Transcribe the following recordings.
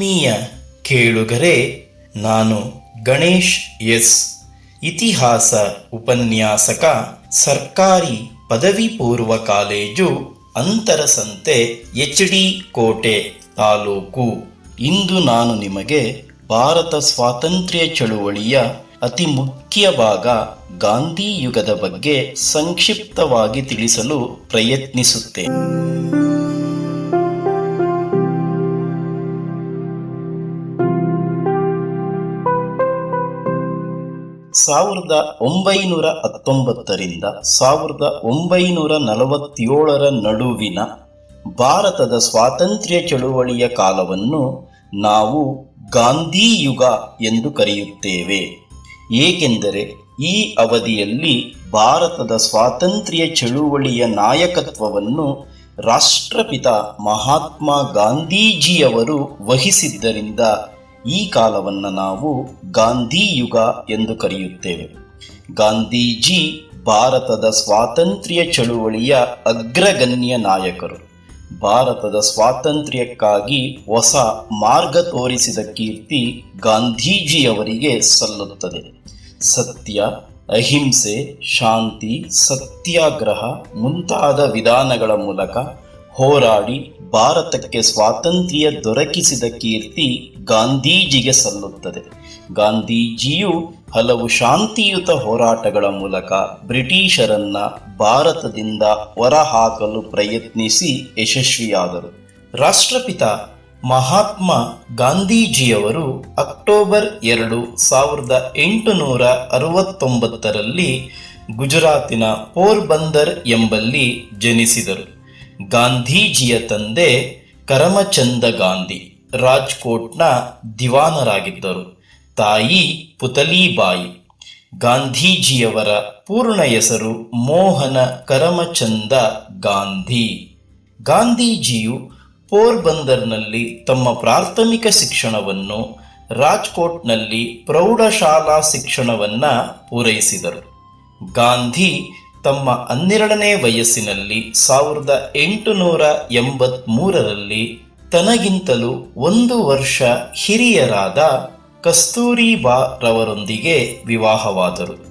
ಆತ್ಮೀಯ ಕೇಳುಗರೆ, ನಾನು ಗಣೇಶ್ ಎಸ್. ಇತಿಹಾಸ ಉಪನ್ಯಾಸಕ, ಸರ್ಕಾರಿ ಪದವಿ ಪೂರ್ವ ಕಾಲೇಜು ಅಂತರಸಂತೆ ಎಚ್ ಡಿ ಕೋಟೆ ತಾಲೂಕು. ಇಂದು ನಾನು ನಿಮಗೆ ಭಾರತ ಸ್ವಾತಂತ್ರ್ಯ ಚಳುವಳಿಯ ಅತಿ ಮುಖ್ಯ ಭಾಗ ಗಾಂಧಿ ಯುಗದ ಬಗ್ಗೆ ಸಂಕ್ಷಿಪ್ತವಾಗಿ ತಿಳಿಸಲು ಪ್ರಯತ್ನಿಸುತ್ತೇನೆ. ಸಾವಿರದ ಒಂಬೈನೂರ ಹತ್ತೊಂಬತ್ತರಿಂದ ಸಾವಿರದ ಒಂಬೈನೂರ ನಲವತ್ತೇಳರ ನಡುವಿನ ಭಾರತದ ಸ್ವಾತಂತ್ರ್ಯ ಚಳುವಳಿಯ ಕಾಲವನ್ನು ನಾವು ಗಾಂಧಿ ಯುಗ ಎಂದು ಕರೆಯುತ್ತೇವೆ. ಏಕೆಂದರೆ ಈ ಅವಧಿಯಲ್ಲಿ ಭಾರತದ ಸ್ವಾತಂತ್ರ್ಯ ಚಳುವಳಿಯ ನಾಯಕತ್ವವನ್ನು ರಾಷ್ಟ್ರಪಿತ ಮಹಾತ್ಮ ಗಾಂಧೀಜಿಯವರು ವಹಿಸಿದ್ದರಿಂದ ಈ ಕಾಲವನ್ನು ನಾವು ಗಾಂಧಿ ಯುಗ ಎಂದು ಕರೆಯುತ್ತೇವೆ. ಗಾಂಧೀಜಿ ಭಾರತದ ಸ್ವಾತಂತ್ರ್ಯ ಚಳುವಳಿಯ ಅಗ್ರಗಣ್ಯ ನಾಯಕರು. ಭಾರತದ ಸ್ವಾತಂತ್ರ್ಯಕ್ಕಾಗಿ ಹೊಸ ಮಾರ್ಗ ತೋರಿಸಿದ ಕೀರ್ತಿ ಗಾಂಧೀಜಿಯವರಿಗೆ ಸಲ್ಲುತ್ತದೆ. ಸತ್ಯ, ಅಹಿಂಸೆ, ಶಾಂತಿ, ಸತ್ಯಾಗ್ರಹ ಮುಂತಾದ ವಿಧಾನಗಳ ಮೂಲಕ ಹೋರಾಡಿ ಭಾರತಕ್ಕೆ ಸ್ವಾತಂತ್ರ್ಯ ದೊರಕಿಸಿದ ಕೀರ್ತಿ ಗಾಂಧೀಜಿಗೆ ಸಲ್ಲುತ್ತದೆ. ಗಾಂಧೀಜಿಯು ಹಲವು ಶಾಂತಿಯುತ ಹೋರಾಟಗಳ ಮೂಲಕ ಬ್ರಿಟಿಷರನ್ನ ಭಾರತದಿಂದ ಹೊರಹಾಕಲು ಪ್ರಯತ್ನಿಸಿ ಯಶಸ್ವಿಯಾದರು. ರಾಷ್ಟ್ರಪಿತ ಮಹಾತ್ಮ ಗಾಂಧೀಜಿಯವರು ಅಕ್ಟೋಬರ್ ಎರಡು ಸಾವಿರದ ಎಂಟುನೂರ ಅರವತ್ತೊಂಬತ್ತರಲ್ಲಿ ಗುಜರಾತಿನ ಪೋರ್ಬಂದರ್ ಎಂಬಲ್ಲಿ ಜನಿಸಿದರು. ಗಾಂಧೀಜಿಯ ತಂದೆ ಕರಮಚಂದ ಗಾಂಧಿ. ರಾಜ್ಕೋಟ್ನ ದಿವಾನರಾಗಿದ್ದರು. ತಾಯಿ ಪುತಲಿಬಾಯಿ. ಗಾಂಧೀಜಿಯವರ ಪೂರ್ಣ ಹೆಸರು ಮೋಹನ ಕರಮಚಂದ ಗಾಂಧಿ. ಗಾಂಧೀಜಿಯು ಪೋರ್ಬಂದರ್ನಲ್ಲಿ ತಮ್ಮ ಪ್ರಾಥಮಿಕ ಶಿಕ್ಷಣವನ್ನು ರಾಜ್ಕೋಟ್ನಲ್ಲಿ ಪ್ರೌಢಶಾಲಾ ಶಿಕ್ಷಣವನ್ನು ಪೂರೈಸಿದರು. ಗಾಂಧಿ ತಮ್ಮ ಹನ್ನೆರಡನೇ ವಯಸ್ಸಿನಲ್ಲಿ ಸಾವಿರದ ಎಂಟುನೂರ ಎಂಬತ್ಮೂರರಲ್ಲಿ ತನಗಿಂತಲೂ ಒಂದು ವರ್ಷ ಹಿರಿಯರಾದ ಕಸ್ತೂರಿಬಾ ರವರೊಂದಿಗೆ ವಿವಾಹವಾದರು.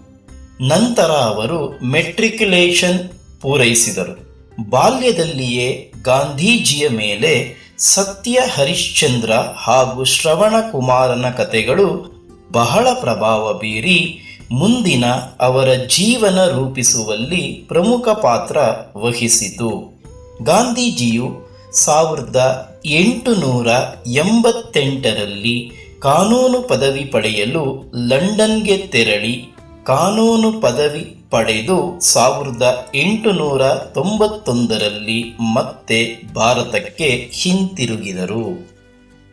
ನಂತರ ಅವರು ಮೆಟ್ರಿಕ್ಯುಲೇಷನ್ ಪೂರೈಸಿದರು. ಬಾಲ್ಯದಲ್ಲಿಯೇ ಗಾಂಧೀಜಿಯ ಮೇಲೆ ಸತ್ಯ ಹರಿಶ್ಚಂದ್ರ ಹಾಗೂ ಶ್ರವಣ ಕುಮಾರನ ಕಥೆಗಳು ಬಹಳ ಪ್ರಭಾವ ಬೀರಿ ಮುಂದಿನ ಅವರ ಜೀವನ ರೂಪಿಸುವಲ್ಲಿ ಪ್ರಮುಖ ಪಾತ್ರ ವಹಿಸಿತು. ಗಾಂಧೀಜಿಯು ಸಾವಿರದ ಎಂಟುನೂರ ಎಂಬತ್ತೆಂಟರಲ್ಲಿ ಕಾನೂನು ಪದವಿ ಪಡೆಯಲು ಲಂಡನ್ಗೆ ತೆರಳಿ ಕಾನೂನು ಪದವಿ ಪಡೆದು ಸಾವಿರದ ಎಂಟುನೂರ ತೊಂಬತ್ತೊಂದರಲ್ಲಿ ಮತ್ತೆ ಭಾರತಕ್ಕೆ ಹಿಂತಿರುಗಿದರು.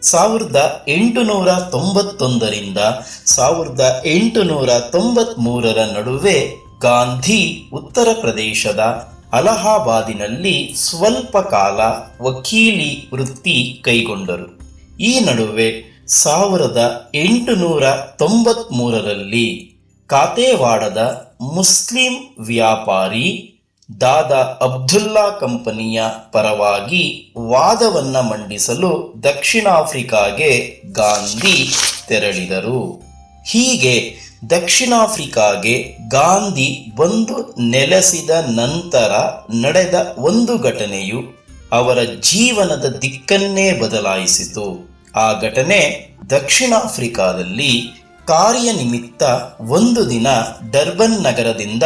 ಸಾವಿರದ ಎಂಟುನೂರ ತೊಂಬತ್ತೊಂದರಿಂದ ಸಾವಿರದ ಎಂಟುನೂರ ತೊಂಬತ್ತ್ಮೂರರ ನಡುವೆ ಗಾಂಧಿ ಉತ್ತರ ಪ್ರದೇಶದ ಅಲಹಾಬಾದಿನಲ್ಲಿ ಸ್ವಲ್ಪ ಕಾಲ ವಕೀಲಿ ವೃತ್ತಿ ಕೈಗೊಂಡರು. ಈ ನಡುವೆ ಸಾವಿರದ ಎಂಟುನೂರ ತೊಂಬತ್ಮೂರರಲ್ಲಿ ಕಾತೇವಾಡದ ಮುಸ್ಲಿಂ ವ್ಯಾಪಾರಿ ದಾದಾ ಅಬ್ದುಲ್ಲಾ ಕಂಪನಿಯ ಪರವಾಗಿ ವಾದವನ್ನು ಮಂಡಿಸಲು ದಕ್ಷಿಣ ಆಫ್ರಿಕಾಗೆ ಗಾಂಧಿ ತೆರಳಿದರು. ಹೀಗೆ ದಕ್ಷಿಣ ಆಫ್ರಿಕಾಗೆ ಗಾಂಧಿ ಬಂದು ನೆಲೆಸಿದ ನಂತರ ನಡೆದ ಒಂದು ಘಟನೆಯು ಅವರ ಜೀವನದ ದಿಕ್ಕನ್ನೇ ಬದಲಾಯಿಸಿತು. ಆ ಘಟನೆ ದಕ್ಷಿಣ ಆಫ್ರಿಕಾದಲ್ಲಿ ಕಾರ್ಯನಿಮಿತ್ತ ಒಂದು ದಿನ ಡರ್ಬನ್ ನಗರದಿಂದ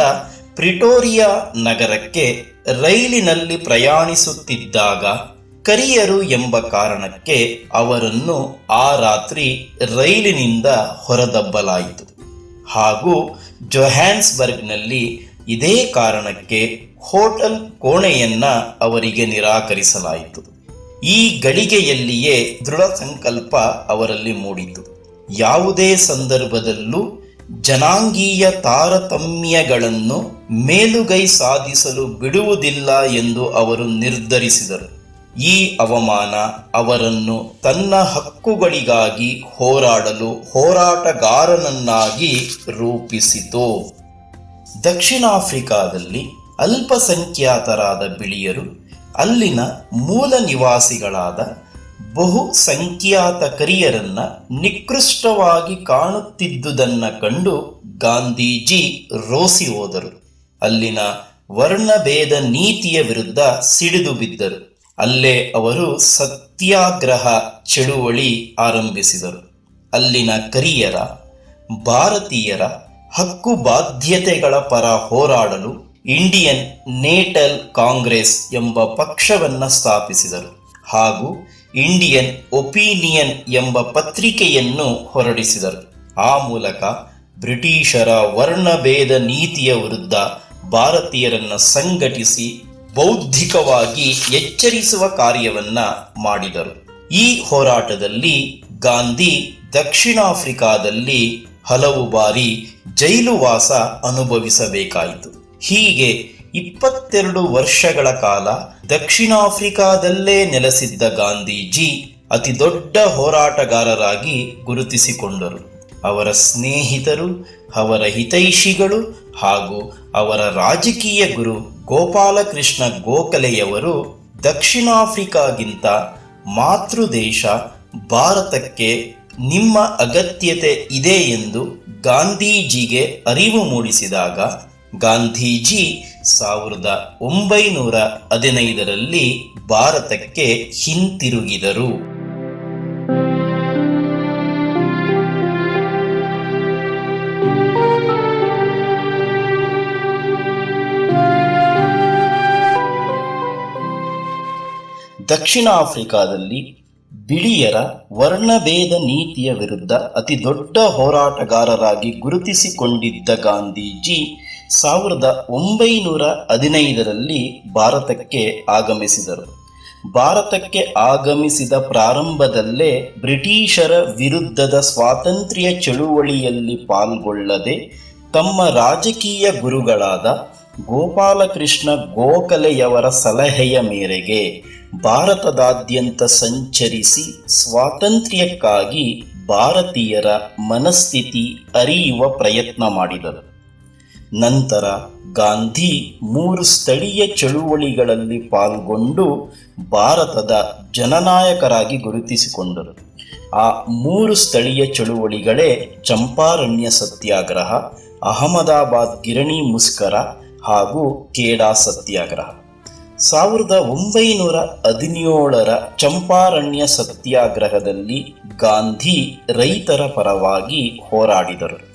ಪ್ರಿಟೋರಿಯಾ ನಗರಕ್ಕೆ ರೈಲಿನಲ್ಲಿ ಪ್ರಯಾಣಿಸುತ್ತಿದ್ದಾಗ ಕರಿಯರು ಎಂಬ ಕಾರಣಕ್ಕೆ ಅವರನ್ನು ಆ ರಾತ್ರಿ ರೈಲಿನಿಂದ ಹೊರದಬ್ಬಲಾಯಿತು. ಹಾಗೂ ಜೊಹ್ಯಾನ್ಸ್ಬರ್ಗ್ನಲ್ಲಿ ಇದೇ ಕಾರಣಕ್ಕೆ ಹೋಟೆಲ್ ಕೋಣೆಯನ್ನ ಅವರಿಗೆ ನಿರಾಕರಿಸಲಾಯಿತು. ಈ ಗಳಿಗೆಯಲ್ಲಿಯೇ ದೃಢ ಸಂಕಲ್ಪ ಅವರಲ್ಲಿ ಮೂಡಿತು. ಯಾವುದೇ ಸಂದರ್ಭದಲ್ಲೂ ಜನಾಂಗೀಯ ತಾರತಮ್ಯಗಳನ್ನು ಮೇಲುಗೈ ಸಾಧಿಸಲು ಬಿಡುವುದಿಲ್ಲ ಎಂದು ಅವರು ನಿರ್ಧರಿಸಿದರು. ಈ ಅವಮಾನ ಅವರನ್ನು ತನ್ನ ಹಕ್ಕುಗಳಿಗಾಗಿ ಹೋರಾಡಲು ಹೋರಾಟಗಾರನನ್ನಾಗಿ ರೂಪಿಸಿತು. ದಕ್ಷಿಣ ಆಫ್ರಿಕಾದಲ್ಲಿ ಅಲ್ಪಸಂಖ್ಯಾತರಾದ ಬಿಳಿಯರು, ಅಲ್ಲಿನ ಮೂಲ ನಿವಾಸಿಗಳಾದ ಬಹುಸಂಖ್ಯಾತ ಕರಿಯರನ್ನ ನಿಕೃಷ್ಟವಾಗಿ ಕಾಣುತ್ತಿದ್ದುದನ್ನು ಕಂಡು ಗಾಂಧೀಜಿ ರೋಸಿ ಹೋದರು. ಅಲ್ಲಿನ ವರ್ಣಭೇದ ನೀತಿಯ ವಿರುದ್ಧ ಸಿಡಿದು ಬಿದ್ದರು. ಅಲ್ಲೇ ಅವರು ಸತ್ಯಾಗ್ರಹ ಚಳುವಳಿ ಆರಂಭಿಸಿದರು. ಅಲ್ಲಿನ ಕರಿಯರ, ಭಾರತೀಯರ ಹಕ್ಕು ಬಾಧ್ಯತೆಗಳ ಪರ ಹೋರಾಡಲು ಇಂಡಿಯನ್ ನೇಟಲ್ ಕಾಂಗ್ರೆಸ್ ಎಂಬ ಪಕ್ಷವನ್ನು ಸ್ಥಾಪಿಸಿದರು ಹಾಗೂ ಇಂಡಿಯನ್ ಒಪಿನಿಯನ್ ಎಂಬ ಪತ್ರಿಕೆಯನ್ನು ಹೊರಡಿಸಿದರು. ಆ ಮೂಲಕ ಬ್ರಿಟಿಷರ ವರ್ಣಭೇದ ನೀತಿಯ ವಿರುದ್ಧ ಭಾರತೀಯರನ್ನು ಸಂಘಟಿಸಿ ಬೌದ್ಧಿಕವಾಗಿ ಎಚ್ಚರಿಸುವ ಕಾರ್ಯವನ್ನ ಮಾಡಿದರು. ಈ ಹೋರಾಟದಲ್ಲಿ ಗಾಂಧಿ ದಕ್ಷಿಣ ಆಫ್ರಿಕಾದಲ್ಲಿ ಹಲವು ಬಾರಿ ಜೈಲುವಾಸ ಅನುಭವಿಸಬೇಕಾಯಿತು. ಹೀಗೆ ಇಪ್ಪತ್ತೆರಡು ವರ್ಷಗಳ ಕಾಲ ದಕ್ಷಿಣ ಆಫ್ರಿಕಾದಲ್ಲೇ ನೆಲೆಸಿದ್ದ ಗಾಂಧೀಜಿ ಅತಿ ದೊಡ್ಡ ಹೋರಾಟಗಾರರಾಗಿ ಗುರುತಿಸಿಕೊಂಡರು. ಅವರ ಸ್ನೇಹಿತರು, ಅವರ ಹಿತೈಷಿಗಳು ಹಾಗೂ ಅವರ ರಾಜಕೀಯ ಗುರು ಗೋಪಾಲಕೃಷ್ಣ ಗೋಖಲೆಯವರು ದಕ್ಷಿಣ ಆಫ್ರಿಕಾಗಿಂತ ಮಾತೃದೇಶ ಭಾರತಕ್ಕೆ ನಿಮ್ಮ ಅಗತ್ಯತೆ ಇದೆ ಎಂದು ಗಾಂಧೀಜಿಗೆ ಅರಿವು ಮೂಡಿಸಿದಾಗ ಗಾಂಧೀಜಿ ಸಾವಿರದ ಒಂಬೈನೂರ ಹದಿನೈದರಲ್ಲಿ ಭಾರತಕ್ಕೆ ಹಿಂತಿರುಗಿದರು. ದಕ್ಷಿಣ ಆಫ್ರಿಕಾದಲ್ಲಿ ಬಿಳಿಯರ ವರ್ಣಭೇದ ನೀತಿಯ ವಿರುದ್ಧ ಅತಿ ದೊಡ್ಡ ಹೋರಾಟಗಾರರಾಗಿ ಗುರುತಿಸಿಕೊಂಡಿದ್ದ ಗಾಂಧೀಜಿ ಸಾವಿರದ ಒಂಬೈನೂರ ಹದಿನೈದರಲ್ಲಿ ಭಾರತಕ್ಕೆ ಆಗಮಿಸಿದರು. ಭಾರತಕ್ಕೆ ಆಗಮಿಸಿದ ಪ್ರಾರಂಭದಲ್ಲೇ ಬ್ರಿಟಿಷರ ವಿರುದ್ಧದ ಸ್ವಾತಂತ್ರ್ಯ ಚಳುವಳಿಯಲ್ಲಿ ಪಾಲ್ಗೊಳ್ಳದೆ ತಮ್ಮ ರಾಜಕೀಯ ಗುರುಗಳಾದ ಗೋಪಾಲಕೃಷ್ಣ ಗೋಖಲೆಯವರ ಸಲಹೆಯ ಮೇರೆಗೆ ಭಾರತದಾದ್ಯಂತ ಸಂಚರಿಸಿ ಸ್ವಾತಂತ್ರ್ಯಕ್ಕಾಗಿ ಭಾರತೀಯರ ಮನಸ್ಥಿತಿ ಅರಿಯುವ ಪ್ರಯತ್ನ ಮಾಡಿದರು. ನಂತರ ಗಾಂಧಿ ಮೂರು ಸ್ಥಳೀಯ ಚಳುವಳಿಗಳಲ್ಲಿ ಪಾಲ್ಗೊಂಡು ಭಾರತದ ಜನನಾಯಕರಾಗಿ ಗುರುತಿಸಿಕೊಂಡರು. ಆ ಮೂರು ಸ್ಥಳೀಯ ಚಳುವಳಿಗಳೇ ಚಂಪಾರಣ್ಯ ಸತ್ಯಾಗ್ರಹ, ಅಹಮದಾಬಾದ್ ಗಿರಣಿ ಮುಸ್ಕರ ಹಾಗೂ ಕೇಡಾ ಸತ್ಯಾಗ್ರಹ. ಸಾವಿರದ ಒಂಬೈನೂರ ಹದಿನೇಳರ ಚಂಪಾರಣ್ಯ ಸತ್ಯಾಗ್ರಹದಲ್ಲಿ ಗಾಂಧಿ ರೈತರ ಪರವಾಗಿ ಹೋರಾಡಿದರು.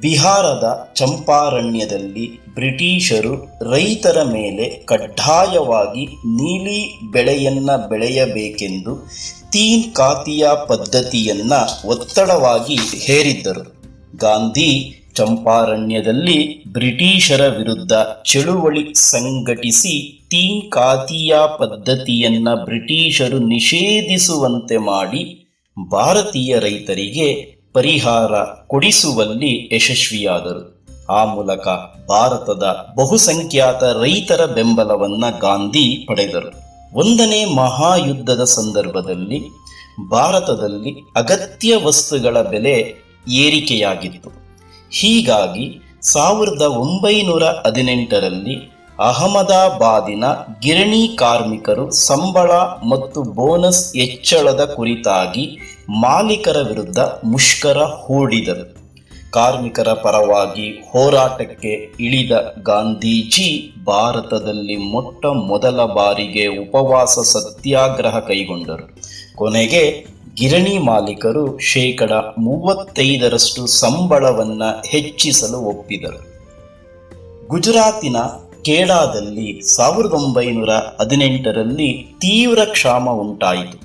ಬಿಹಾರದ ಚಂಪಾರಣ್ಯದಲ್ಲಿ ಬ್ರಿಟಿಷರು ರೈತರ ಮೇಲೆ ಕಡ್ಡಾಯವಾಗಿ ನೀಲಿ ಬೆಳೆಯನ್ನ ಬೆಳೆಯಬೇಕೆಂದು ತೀನ್ ಕಾತಿಯ ಪದ್ಧತಿಯನ್ನ ಒತ್ತಡವಾಗಿ ಹೇರಿದ್ದರು. ಗಾಂಧಿ ಚಂಪಾರಣ್ಯದಲ್ಲಿ ಬ್ರಿಟಿಷರ ವಿರುದ್ಧ ಚಳುವಳಿ ಸಂಘಟಿಸಿ ತೀನ್ ಕಾತಿಯಾ ಪದ್ಧತಿಯನ್ನ ಬ್ರಿಟಿಷರು ನಿಷೇಧಿಸುವಂತೆ ಮಾಡಿ ಭಾರತೀಯ ರೈತರಿಗೆ ಪರಿಹಾರ ಕೊಡಿಸುವಲ್ಲಿ ಯಶಸ್ವಿಯಾದರು. ಆ ಮೂಲಕ ಭಾರತದ ಬಹುಸಂಖ್ಯಾತ ರೈತರ ಬೆಂಬಲವನ್ನ ಗಾಂಧಿ ಪಡೆದರು. ಒಂದನೇ ಮಹಾಯುದ್ಧದ ಸಂದರ್ಭದಲ್ಲಿ ಭಾರತದಲ್ಲಿ ಅಗತ್ಯ ವಸ್ತುಗಳ ಬೆಲೆ ಏರಿಕೆಯಾಗಿತ್ತು. ಹೀಗಾಗಿ ಸಾವಿರದ ಒಂಬೈನೂರ ಹದಿನೆಂಟರಲ್ಲಿ ಅಹಮದಾಬಾದಿನ ಗಿರಣಿ ಕಾರ್ಮಿಕರು ಸಂಬಳ ಮತ್ತು ಬೋನಸ್ ಹೆಚ್ಚಳದ ಕುರಿತಾಗಿ ಮಾಲೀಕರ ವಿರುದ್ಧ ಮುಷ್ಕರ ಹೂಡಿದರು. ಕಾರ್ಮಿಕರ ಪರವಾಗಿ ಹೋರಾಟಕ್ಕೆ ಇಳಿದ ಗಾಂಧೀಜಿ ಭಾರತದಲ್ಲಿ ಮೊಟ್ಟ ಮೊದಲ ಬಾರಿಗೆ ಉಪವಾಸ ಸತ್ಯಾಗ್ರಹ ಕೈಗೊಂಡರು. ಕೊನೆಗೆ ಗಿರಣಿ ಮಾಲೀಕರು ಶೇಕಡ ಮೂವತ್ತೈದರಷ್ಟು ಸಂಬಳವನ್ನ ಹೆಚ್ಚಿಸಲು ಒಪ್ಪಿದರು. ಗುಜರಾತಿನ ಕೇಡಾದಲ್ಲಿ ಸಾವಿರದ ಒಂಬೈನೂರ ಹದಿನೆಂಟರಲ್ಲಿ ತೀವ್ರ ಕ್ಷಾಮ ಉಂಟಾಯಿತು.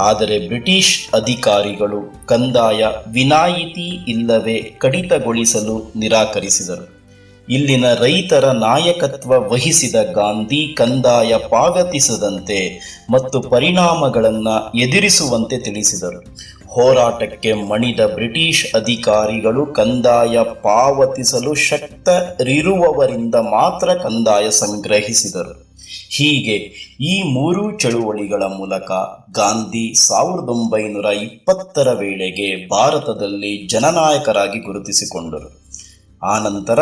ಆದರೆ ಬ್ರಿಟಿಷ್ ಅಧಿಕಾರಿಗಳು ಕಂದಾಯ ವಿನಾಯಿತಿ ಇಲ್ಲವೇ ಕಡಿತಗೊಳಿಸಲು ನಿರಾಕರಿಸಿದರು. ಇಲ್ಲಿನ ರೈತರ ನಾಯಕತ್ವ ವಹಿಸಿದ ಗಾಂಧಿ ಕಂದಾಯ ಪಾವತಿಸದಂತೆ ಮತ್ತು ಪರಿಣಾಮಗಳನ್ನು ಎದುರಿಸುವಂತೆ ತಿಳಿಸಿದರು. ಹೋರಾಟಕ್ಕೆ ಮಣಿದ ಬ್ರಿಟಿಷ್ ಅಧಿಕಾರಿಗಳು ಕಂದಾಯ ಪಾವತಿಸಲು ಶಕ್ತರಿರುವವರಿಂದ ಮಾತ್ರ ಕಂದಾಯ ಸಂಗ್ರಹಿಸಿದರು. ಹೀಗೆ ಈ ಮೂರು ಚಳುವಳಿಗಳ ಮೂಲಕ ಗಾಂಧಿ ಸಾವಿರದ ಒಂಬೈನೂರ ಇಪ್ಪತ್ತರ ವೇಳೆಗೆ ಭಾರತದಲ್ಲಿ ಜನನಾಯಕರಾಗಿ ಗುರುತಿಸಿಕೊಂಡರು. ಆನಂತರ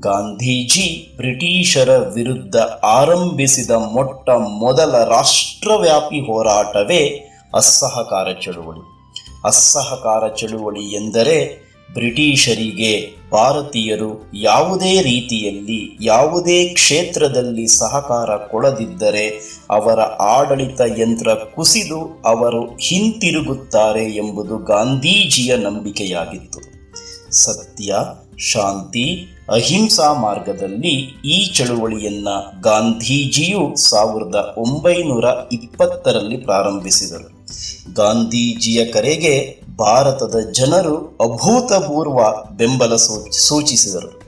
ಗಾಂಧೀಜಿ ಬ್ರಿಟಿಷರ ವಿರುದ್ಧ ಆರಂಭಿಸಿದ ಮೊಟ್ಟ ಮೊದಲ ರಾಷ್ಟ್ರವ್ಯಾಪಿ ಹೋರಾಟವೇ ಅಸಹಕಾರ ಚಳುವಳಿ. ಅಸಹಕಾರ ಚಳುವಳಿ ಎಂದರೆ ಬ್ರಿಟಿಷರಿಗೆ ಭಾರತೀಯರು ಯಾವುದೇ ರೀತಿಯಲ್ಲಿ, ಯಾವುದೇ ಕ್ಷೇತ್ರದಲ್ಲಿ ಸಹಕಾರ ಕೊಡದಿದ್ದರೆ ಅವರ ಆಡಳಿತ ಯಂತ್ರ ಕುಸಿದು ಅವರು ಹಿಂತಿರುಗುತ್ತಾರೆ ಎಂಬುದು ಗಾಂಧೀಜಿಯ ನಂಬಿಕೆಯಾಗಿತ್ತು. ಸತ್ಯ, ಶಾಂತಿ ಅಹಿಂಸಾ ಮಾರ್ಗದಲ್ಲಿ ಈ ಚಳುವಳಿಯನ್ನ ಗಾಂಧೀಜಿಯು ಸಾವಿರದ ಒಂಬೈನೂರ ಇಪ್ಪತ್ತರಲ್ಲಿ ಪ್ರಾರಂಭಿಸಿದರು. ಗಾಂಧೀಜಿಯ ಕರೆಗೆ ಭಾರತದ ಜನರು ಅಭೂತಪೂರ್ವ ಬೆಂಬಲ ಸೂಚಿಸಿದರು.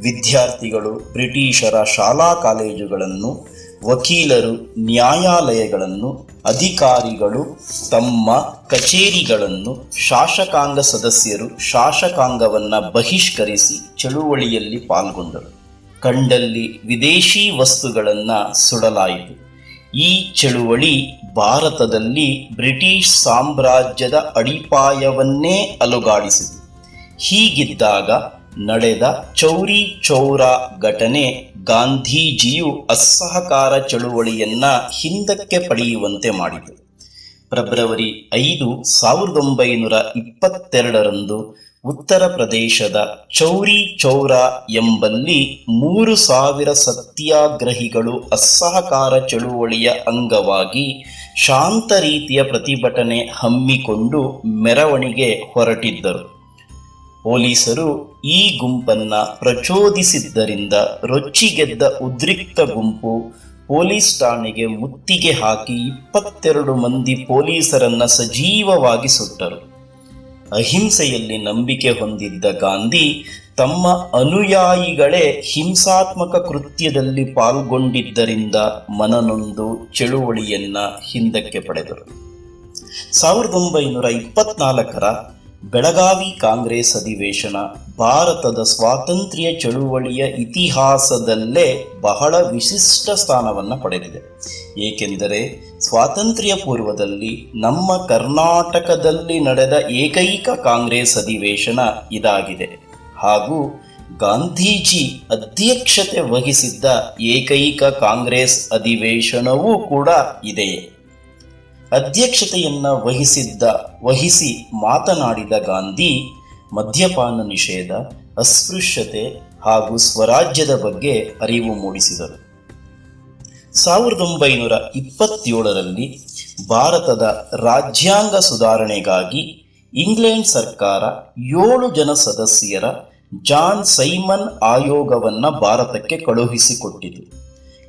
ವಿದ್ಯಾರ್ಥಿಗಳು ಬ್ರಿಟಿಷರ ಶಾಲಾ ಕಾಲೇಜುಗಳನ್ನು ವಕೀಲರು ನ್ಯಾಯಾಲಯಗಳನ್ನು, ಅಧಿಕಾರಿಗಳು ತಮ್ಮ ಕಚೇರಿಗಳನ್ನು, ಶಾಸಕಾಂಗ ಸದಸ್ಯರು ಶಾಸಕಾಂಗವನ್ನು ಬಹಿಷ್ಕರಿಸಿ ಚಳುವಳಿಯಲ್ಲಿ ಪಾಲ್ಗೊಂಡರು. ಕಂಡಲ್ಲಿ ವಿದೇಶಿ ವಸ್ತುಗಳನ್ನು ಸುಡಲಾಯಿತು. ಈ ಚಳುವಳಿ ಭಾರತದಲ್ಲಿ ಬ್ರಿಟಿಷ್ ಸಾಮ್ರಾಜ್ಯದ ಅಡಿಪಾಯವನ್ನೇ ಅಲುಗಾಡಿಸಿತು. ಹೀಗಿದ್ದಾಗ ನಡೆದ ಚೌರಿ ಚೌರಾ ಘಟನೆ ಗಾಂಧೀಜಿಯು ಅಸಹಕಾರ ಚಳುವಳಿಯನ್ನ ಹಿಂದಕ್ಕೆ ಪಡೆಯುವಂತೆ ಮಾಡಿತು. ಫೆಬ್ರವರಿ ಐದು ಸಾವಿರದ ಒಂಬೈನೂರ ಇಪ್ಪತ್ತೆರಡರಂದು ಉತ್ತರ ಪ್ರದೇಶದ ಚೌರಿ ಚೌರಾ ಎಂಬಲ್ಲಿ ಮೂರು ಸಾವಿರ ಸತ್ಯಾಗ್ರಹಿಗಳು ಅಸಹಕಾರ ಚಳುವಳಿಯ ಅಂಗವಾಗಿ ಶಾಂತ ರೀತಿಯ ಪ್ರತಿಭಟನೆ ಹಮ್ಮಿಕೊಂಡು ಮೆರವಣಿಗೆ ಹೊರಟಿದ್ದರು. ಪೊಲೀಸರು ಈ ಗುಂಪನ್ನ ಪ್ರಚೋದಿಸಿದ್ದರಿಂದ ರೊಚ್ಚಿಗೆದ್ದ ಉದ್ರಿಕ್ತ ಗುಂಪು ಪೊಲೀಸ್ ಠಾಣೆಗೆ ಮುತ್ತಿಗೆ ಹಾಕಿ ಇಪ್ಪತ್ತೆರಡು ಮಂದಿ ಪೊಲೀಸರನ್ನ ಸಜೀವವಾಗಿ ಸುಟ್ಟರು. ಅಹಿಂಸೆಯಲ್ಲಿ ನಂಬಿಕೆ ಹೊಂದಿದ್ದ ಗಾಂಧಿ ತಮ್ಮ ಅನುಯಾಯಿಗಳೇ ಹಿಂಸಾತ್ಮಕ ಕೃತ್ಯದಲ್ಲಿ ಪಾಲ್ಗೊಂಡಿದ್ದರಿಂದ ಮನನೊಂದು ಚಳುವಳಿಯನ್ನ ಹಿಂದಕ್ಕೆ ಪಡೆದರು. ಸಾವಿರದ ಒಂಬೈನೂರ ಇಪ್ಪತ್ನಾಲ್ಕರ ಬೆಳಗಾವಿ ಕಾಂಗ್ರೆಸ್ ಅಧಿವೇಶನ ಭಾರತದ ಸ್ವಾತಂತ್ರ್ಯ ಚಳುವಳಿಯ ಇತಿಹಾಸದಲ್ಲೇ ಬಹಳ ವಿಶಿಷ್ಟ ಸ್ಥಾನವನ್ನು ಪಡೆದಿದೆ. ಏಕೆಂದರೆ ಸ್ವಾತಂತ್ರ್ಯ ಪೂರ್ವದಲ್ಲಿ ನಮ್ಮ ಕರ್ನಾಟಕದಲ್ಲಿ ನಡೆದ ಏಕೈಕ ಕಾಂಗ್ರೆಸ್ ಅಧಿವೇಶನ ಇದಾಗಿದೆ. ಹಾಗೂ ಗಾಂಧೀಜಿ ಅಧ್ಯಕ್ಷತೆ ವಹಿಸಿದ್ದ ಏಕೈಕ ಕಾಂಗ್ರೆಸ್ ಅಧಿವೇಶನವೂ ಕೂಡ ಇದೆಯೇ. ಅಧ್ಯಕ್ಷತೆಯನ್ನ ವಹಿಸಿದ್ದ, ವಹಿಸಿ ಮಾತನಾಡಿದ ಗಾಂಧಿ, ಮದ್ಯಪಾನ ನಿಷೇಧ, ಅಸ್ಪೃಶ್ಯತೆ ಹಾಗೂ ಸ್ವರಾಜ್ಯದ ಬಗ್ಗೆ ಅರಿವು ಮೂಡಿಸಿದರು. ಸಾವಿರದ ಒಂಬೈನೂರ ಇಪ್ಪತ್ತೇಳರಲ್ಲಿ ಭಾರತದ ರಾಜ್ಯಾಂಗ ಸುಧಾರಣೆಗಾಗಿ ಇಂಗ್ಲೆಂಡ್ ಸರ್ಕಾರ ಏಳು ಜನ ಸದಸ್ಯರ ಜಾನ್ ಸೈಮನ್ ಆಯೋಗವನ್ನು ಭಾರತಕ್ಕೆ ಕಳುಹಿಸಿಕೊಟ್ಟಿತು.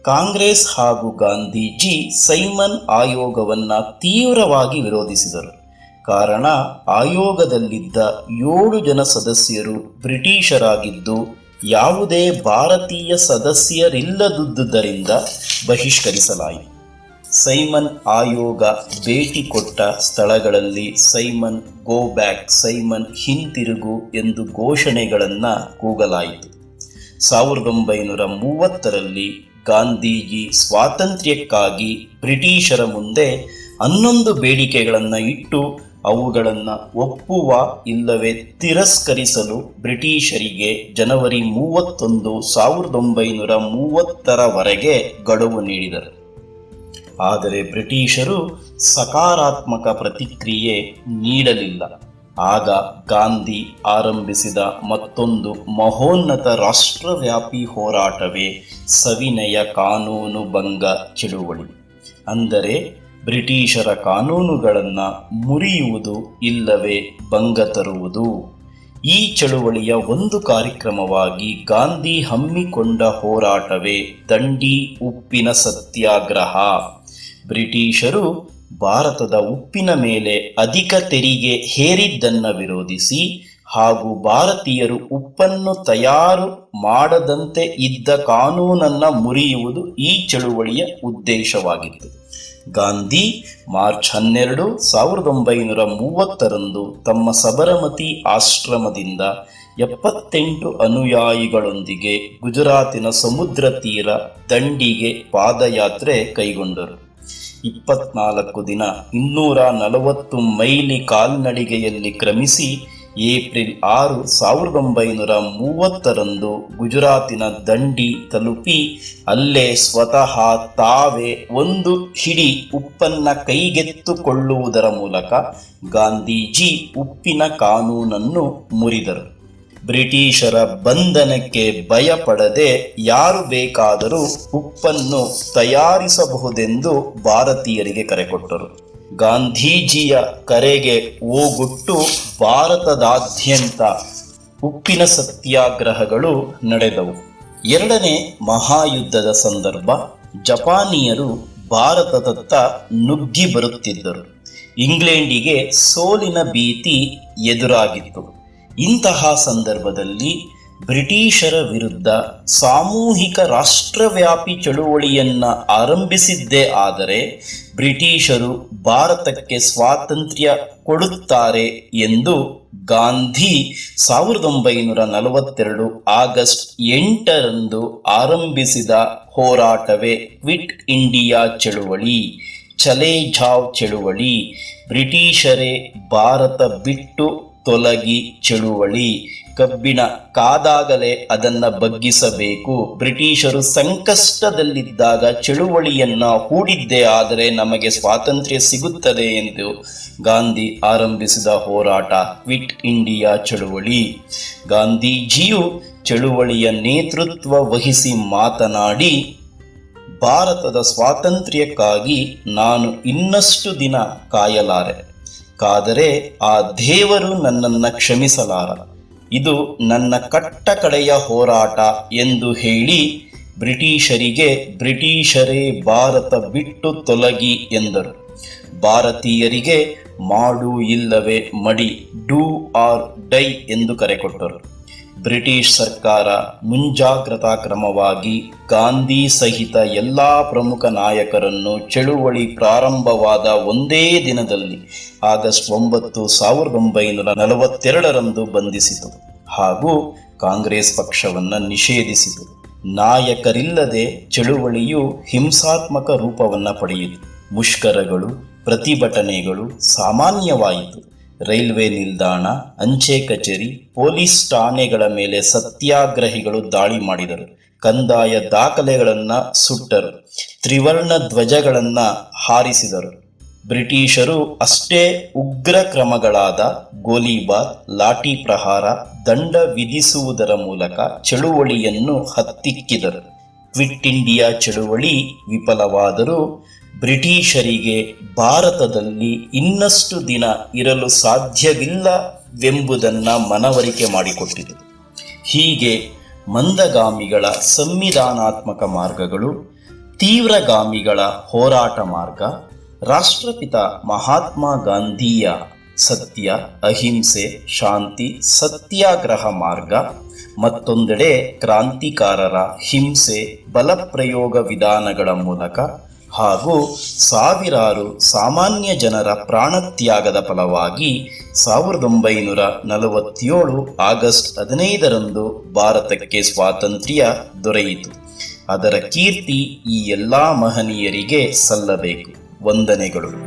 ಕಾಂಗ್ರೆಸ್ ಹಾಗೂ ಗಾಂಧೀಜಿ ಸೈಮನ್ ಆಯೋಗವನ್ನು ತೀವ್ರವಾಗಿ ವಿರೋಧಿಸಿದರು. ಕಾರಣ, ಆಯೋಗದಲ್ಲಿದ್ದ ಏಳು ಜನ ಸದಸ್ಯರು ಬ್ರಿಟಿಷರಾಗಿದ್ದು, ಯಾವುದೇ ಭಾರತೀಯ ಸದಸ್ಯರಿಲ್ಲದುದರಿಂದ ಬಹಿಷ್ಕರಿಸಲಾಯಿತು. ಸೈಮನ್ ಆಯೋಗ ಭೇಟಿ ಕೊಟ್ಟ ಸ್ಥಳಗಳಲ್ಲಿ ಸೈಮನ್, ಗೋ ಬ್ಯಾಕ್, ಸೈಮನ್ ಹಿಂತಿರುಗು ಎಂದು ಘೋಷಣೆಗಳನ್ನು ಕೂಗಲಾಯಿತು. ಸಾವಿರದ ಒಂಬೈನೂರ ಮೂವತ್ತರಲ್ಲಿ ಗಾಂಧೀಜಿ ಸ್ವಾತಂತ್ರ್ಯಕ್ಕಾಗಿ ಬ್ರಿಟಿಷರ ಮುಂದೆ ಹನ್ನೊಂದು ಬೇಡಿಕೆಗಳನ್ನು ಇಟ್ಟು ಅವುಗಳನ್ನು ಒಪ್ಪುವ ಇಲ್ಲವೇ ತಿರಸ್ಕರಿಸಲು ಬ್ರಿಟಿಷರಿಗೆ ಜನವರಿ ಮೂವತ್ತೊಂದು ಸಾವಿರದ ಒಂಬೈನೂರ ಮೂವತ್ತರವರೆಗೆ ಗಡುವು ನೀಡಿದರು. ಆದರೆ ಬ್ರಿಟಿಷರು ಸಕಾರಾತ್ಮಕ ಪ್ರತಿಕ್ರಿಯೆ ನೀಡಲಿಲ್ಲ. ಆಗ ಗಾಂಧಿ ಆರಂಭಿಸಿದ ಮತ್ತೊಂದು ಮಹೋನ್ನತ ರಾಷ್ಟ್ರವ್ಯಾಪಿ ಹೋರಾಟವೇ ಸವಿನಯ ಕಾನೂನು ಭಂಗ ಚಳುವಳಿ. ಅಂದರೆ ಬ್ರಿಟಿಷರ ಕಾನೂನುಗಳನ್ನು ಮುರಿಯುವುದು ಇಲ್ಲವೇ ಭಂಗ ತರುವುದು. ಈ ಚಳುವಳಿಯ ಒಂದು ಕಾರ್ಯಕ್ರಮವಾಗಿ ಗಾಂಧಿ ಹಮ್ಮಿಕೊಂಡ ಹೋರಾಟವೇ ದಂಡಿ ಉಪ್ಪಿನ ಸತ್ಯಾಗ್ರಹ. ಬ್ರಿಟಿಷರು ಭಾರತದ ಉಪ್ಪಿನ ಮೇಲೆ ಅಧಿಕ ತೆರಿಗೆ ಹೇರಿದ್ದನ್ನು ವಿರೋಧಿಸಿ ಹಾಗೂ ಭಾರತೀಯರು ಉಪ್ಪನ್ನು ತಯಾರು ಮಾಡದಂತೆ ಇದ್ದ ಕಾನೂನನ್ನ ಮುರಿಯುವುದು ಈ ಚಳುವಳಿಯ ಉದ್ದೇಶವಾಗಿತ್ತು. ಗಾಂಧಿ ಮಾರ್ಚ್ ಹನ್ನೆರಡು ಸಾವಿರದ ಒಂಬೈನೂರ ಮೂವತ್ತರಂದು ತಮ್ಮ ಸಬರಮತಿ ಆಶ್ರಮದಿಂದ ಎಪ್ಪತ್ತೆಂಟು ಅನುಯಾಯಿಗಳೊಂದಿಗೆ ಗುಜರಾತಿನ ಸಮುದ್ರ ತೀರ ದಂಡಿಗೆ ಪಾದಯಾತ್ರೆ ಕೈಗೊಂಡರು. ಇಪ್ಪತ್ನಾಲ್ಕು ದಿನ ಇನ್ನೂರ ನಲವತ್ತು ಮೈಲಿ ಕಾಲ್ನಡಿಗೆಯಲ್ಲಿ ಕ್ರಮಿಸಿ ಏಪ್ರಿಲ್ ಆರು ಸಾವಿರದ ಒಂಬೈನೂರ ಮೂವತ್ತರಂದು ಗುಜರಾತಿನ ದಂಡಿ ತಲುಪಿ ಅಲ್ಲೇ ಸ್ವತಃ ತಾವೇ ಒಂದು ಹಿಡಿ ಉಪ್ಪನ್ನ ಕೈಗೆತ್ತುಕೊಳ್ಳುವುದರ ಮೂಲಕ ಗಾಂಧೀಜಿ ಉಪ್ಪಿನ ಕಾನೂನನ್ನು ಮುರಿದರು. ಬ್ರಿಟಿಷರ ಬಂಧನಕ್ಕೆ ಭಯಪಡದೆ ಯಾರು ಬೇಕಾದರೂ ಉಪ್ಪನ್ನು ತಯಾರಿಸಬಹುದೆಂದು ಭಾರತೀಯರಿಗೆ ಕರೆ ಕೊಟ್ಟರು. ಗಾಂಧೀಜಿಯ ಕರೆಗೆ ಓಗುಟ್ಟು ಭಾರತದಾದ್ಯಂತ ಉಪ್ಪಿನ ಸತ್ಯಾಗ್ರಹಗಳು ನಡೆದವು. ಎರಡನೇ ಮಹಾಯುದ್ಧದ ಸಂದರ್ಭ, ಜಪಾನಿಯರು ಭಾರತದತ್ತ ನುಗ್ಗಿ ಬರುತ್ತಿದ್ದರು. ಇಂಗ್ಲೆಂಡಿಗೆ ಸೋಲಿನ ಭೀತಿ ಎದುರಾಗಿತ್ತು. ಇಂತಹ ಸಂದರ್ಭದಲ್ಲಿ ಬ್ರಿಟಿಷರ ವಿರುದ್ಧ ಸಾಮೂಹಿಕ ರಾಷ್ಟ್ರವ್ಯಾಪಿ ಚಳುವಳಿಯನ್ನು ಆರಂಭಿಸಿದ್ದೇ ಆದರೆ ಬ್ರಿಟಿಷರು ಭಾರತಕ್ಕೆ ಸ್ವಾತಂತ್ರ್ಯ ಕೊಡುತ್ತಾರೆ ಎಂದು ಗಾಂಧಿ ಸಾವಿರದ ಒಂಬೈನೂರ ನಲವತ್ತೆರಡು ಆಗಸ್ಟ್ ಎಂಟರಂದು ಆರಂಭಿಸಿದ ಹೋರಾಟವೇ ಕ್ವಿಟ್ ಇಂಡಿಯಾ ಚಳುವಳಿ ಚಲೇ ಜಾವ್ ಚಳುವಳಿ. ಬ್ರಿಟಿಷರೇ ಭಾರತ ಬಿಟ್ಟು ತೊಲಗಿ ಚಳುವಳಿ. ಕಬ್ಬಿಣ ಕಾದಾಗಲೇ ಅದನ್ನ ಬಗ್ಗಿಸಬೇಕು. ಬ್ರಿಟಿಷರು ಸಂಕಷ್ಟದಲ್ಲಿದ್ದಾಗ ಚಳುವಳಿಯನ್ನ ಹೂಡಿದ್ದೇ ಆದರೆ ನಮಗೆ ಸ್ವಾತಂತ್ರ್ಯ ಸಿಗುತ್ತದೆ ಎಂದು ಗಾಂಧಿ ಆರಂಭಿಸಿದ ಹೋರಾಟ ಕ್ವಿಟ್ ಇಂಡಿಯಾ ಚಳುವಳಿ. ಗಾಂಧೀಜಿಯು ಚಳುವಳಿಯ ನೇತೃತ್ವ ವಹಿಸಿ ಮಾತನಾಡಿ, ಭಾರತದ ಸ್ವಾತಂತ್ರ್ಯಕ್ಕಾಗಿ ನಾನು ಇನ್ನಷ್ಟು ದಿನ ಕಾಯಲಾರೆ. ಕಾದರೆ ಆ ದೇವರು ನನ್ನನ್ನು ಕ್ಷಮಿಸಲಾರ. ಇದು ನನ್ನ ಕಟ್ಟಕಡೆಯ ಹೋರಾಟ ಎಂದು ಹೇಳಿ ಬ್ರಿಟಿಷರಿಗೆ ಬ್ರಿಟಿಷರೇ ಭಾರತ ಬಿಟ್ಟು ತೊಲಗಿ ಎಂದರು. ಭಾರತೀಯರಿಗೆ ಮಾಡು ಇಲ್ಲವೇ ಮಡಿ, ಡೂ ಆರ್ ಡೈ ಎಂದು ಕರೆ ಕೊಟ್ಟರು ಬ್ರಿಟಿಷ್ ಸರ್ಕಾರ ಮುಂಜಾಗ್ರತಾ ಕ್ರಮವಾಗಿ ಗಾಂಧಿ ಸಹಿತ ಎಲ್ಲ ಪ್ರಮುಖ ನಾಯಕರನ್ನು ಚಳುವಳಿ ಪ್ರಾರಂಭವಾದ ಒಂದೇ ದಿನದಲ್ಲಿ ಆಗಸ್ಟ್ ಒಂಬತ್ತು ಸಾವಿರದ ಒಂಬೈನೂರ ನಲವತ್ತೆರಡರಂದು ಬಂಧಿಸಿತು ಹಾಗೂ ಕಾಂಗ್ರೆಸ್ ಪಕ್ಷವನ್ನು ನಿಷೇಧಿಸಿತು. ನಾಯಕರಿಲ್ಲದೆ ಚಳುವಳಿಯು ಹಿಂಸಾತ್ಮಕ ರೂಪವನ್ನು ಪಡೆಯಿತು. ಮುಷ್ಕರಗಳು, ಪ್ರತಿಭಟನೆಗಳು ಸಾಮಾನ್ಯವಾಯಿತು. ರೈಲ್ವೆ ನಿಲ್ದಾಣ, ಅಂಚೆ ಕಚೇರಿ, ಪೊಲೀಸ್ ಠಾಣೆಗಳ ಮೇಲೆ ಸತ್ಯಾಗ್ರಹಿಗಳು ದಾಳಿ ಮಾಡಿದರು. ಕಂದಾಯ ದಾಖಲೆಗಳನ್ನ ಸುಟ್ಟರು. ತ್ರಿವರ್ಣ ಧ್ವಜಗಳನ್ನ ಹಾರಿಸಿದರು. ಬ್ರಿಟಿಷರು ಅಷ್ಟೇ ಉಗ್ರ ಕ್ರಮಗಳಾದ ಗೋಲಿಬಾರ್, ಲಾಠಿ ಪ್ರಹಾರ, ದಂಡ ವಿಧಿಸುವುದರ ಮೂಲಕ ಚಳುವಳಿಯನ್ನು ಹತ್ತಿಕ್ಕಿದರು. ಕ್ವಿಟ್ ಇಂಡಿಯಾ ಚಳುವಳಿ ವಿಫಲವಾದರೂ ಬ್ರಿಟಿಷರಿಗೆ ಭಾರತದಲ್ಲಿ ಇನ್ನಷ್ಟು ದಿನ ಇರಲು ಸಾಧ್ಯವಿಲ್ಲವೆಂಬುದನ್ನು ಮನವರಿಕೆ ಮಾಡಿಕೊಟ್ಟಿದೆ. ಹೀಗೆ ಮಂದಗಾಮಿಗಳ ಸಂವಿಧಾನಾತ್ಮಕ ಮಾರ್ಗಗಳು, ತೀವ್ರಗಾಮಿಗಳ ಹೋರಾಟ ಮಾರ್ಗ, ರಾಷ್ಟ್ರಪಿತ ಮಹಾತ್ಮ ಗಾಂಧಿಯ ಸತ್ಯ, ಅಹಿಂಸೆ, ಶಾಂತಿ, ಸತ್ಯಾಗ್ರಹ ಮಾರ್ಗ, ಮತ್ತೊಂದೆಡೆ ಕ್ರಾಂತಿಕಾರರ ಹಿಂಸೆ, ಬಲಪ್ರಯೋಗ ವಿಧಾನಗಳ ಮೂಲಕ ಹಾಗೂ ಸಾವಿರಾರು ಸಾಮಾನ್ಯ ಜನರ ಪ್ರಾಣತ್ಯಾಗದ ಫಲವಾಗಿ ಸಾವಿರದ ಒಂಬೈನೂರ ನಲವತ್ತೇಳು ಆಗಸ್ಟ್ ಹದಿನೈದರಂದು ಭಾರತಕ್ಕೆ ಸ್ವಾತಂತ್ರ್ಯ ದೊರೆಯಿತು. ಅದರ ಕೀರ್ತಿ ಈ ಎಲ್ಲ ಮಹನೀಯರಿಗೆ ಸಲ್ಲಬೇಕು. ವಂದನೆಗಳು.